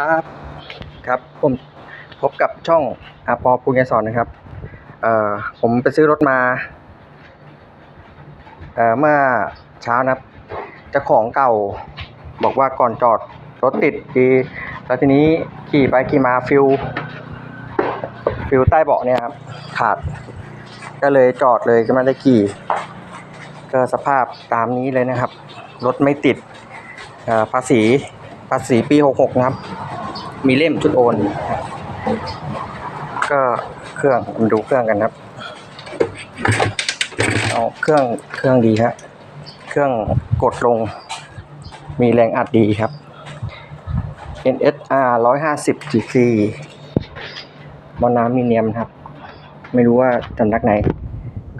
ครับครับผมพบกับช่องอาปอปุญญสอนนะครับเอ่อผมไปซื้อรถมาเอ่อเมื่อเช้านะครับเจ้าของเก่าบอกว่าก่อนจอดรถติดดี แล้วทีนี้ขี่ไปขี่มาฟิวฟิวใต้เบาะเนี่ยครับขาด ก็เลยจอดเลยก็ไม่ได้ขี่ก็สภาพตามนี้เลยนะครับ รถไม่ติดภาษีภาษีปี 66 นะครับ มีเล่มชุดโอน ก็เครื่องมาดูเครื่องกันครับ เอาเครื่องเครื่องดีครับเครื่องกดลง มีแรงอัดดีครับ NSR 150 cc มอน้ำมีเนียมครับ ไม่รู้ว่าสำนักไหน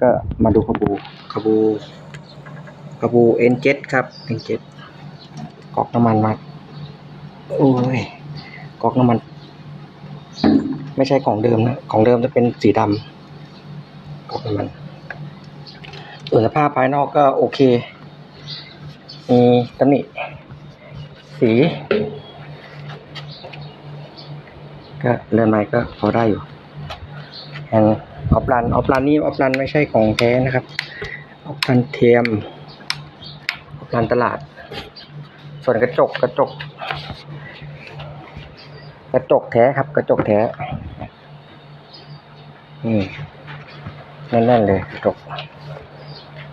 ก็มาดูขบูขบูขบู N7 ครับ N7 กอกน้ำมันมา โอ้ย ก๊อกน้ำมัน ไม่ใช่ของเดิมนะ ของเดิมจะเป็นสีดำก๊อกน้ำมันส่วนสภาพภายนอกก็โอเค มีตำหนิสี ก็เรือนไม้ก็พอได้อยู่แอนออฟลันออฟลันนี่ออฟลันไม่ใช่ของแท้นะครับออฟลันเทียมออฟลันตลาด ส่วนกระจกกระจก กระจกแท้ครับ กระจกแท้นี่แน่นๆเลยกระจก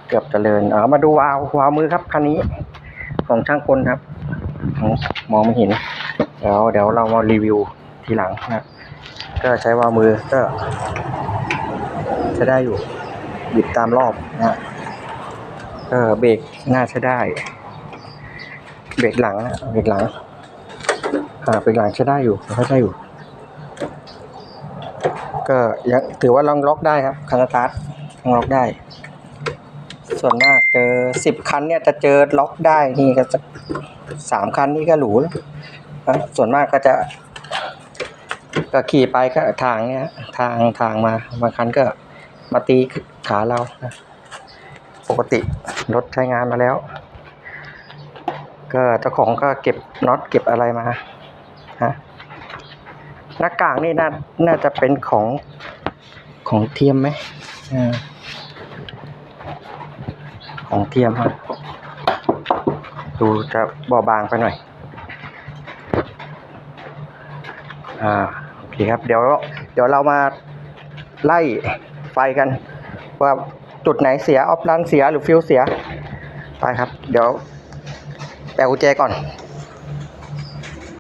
เกือบเจริญเอามาดูวาววาวมือครับคันนี้ ของช่างกลครับมองไม่เห็นเดี๋ยวเดี๋ยวเรามารีวิวทีหลังนะก็ใช้วาวมือก็ใช้ได้อยู่บิดตามรอบนะก็เบรกน่าใช้ได้ เบรกหลังนะเบรกหลัง เบรกหลังใช้ได้อยู่ใช้ได้อยู่ ก็ยังถือว่าลองล็อกได้ครับคันสตาร์ทยังล็อกได้ ส่วนมากเจอสิบคันเนี่ยจะเจอล็อกได้นี่ก็จะสามคันนี่ก็หรูแล้วส่วนมากก็จะ ก็ขี่ไปก็ทางเนี้ยทางทางมาบางคันก็มาตีขาเรานะปกติรถใช้งานมาแล้ว ก็เจ้าของก็เก็บน็อตเก็บอะไรมา หน้ากากนี่น่าน่าจะเป็นของของเทียมไหมอของเทียมครับดูจะเบาบางไปหน่อย อ่าโอเคครับ เดี๋ยวเดี๋ยวเรามาไล่ไฟกัน ว่าจุดไหนเสียออฟลันเสียหรือฟิวเสีย ไปครับ เดี๋ยวแปลกุญแจก่อน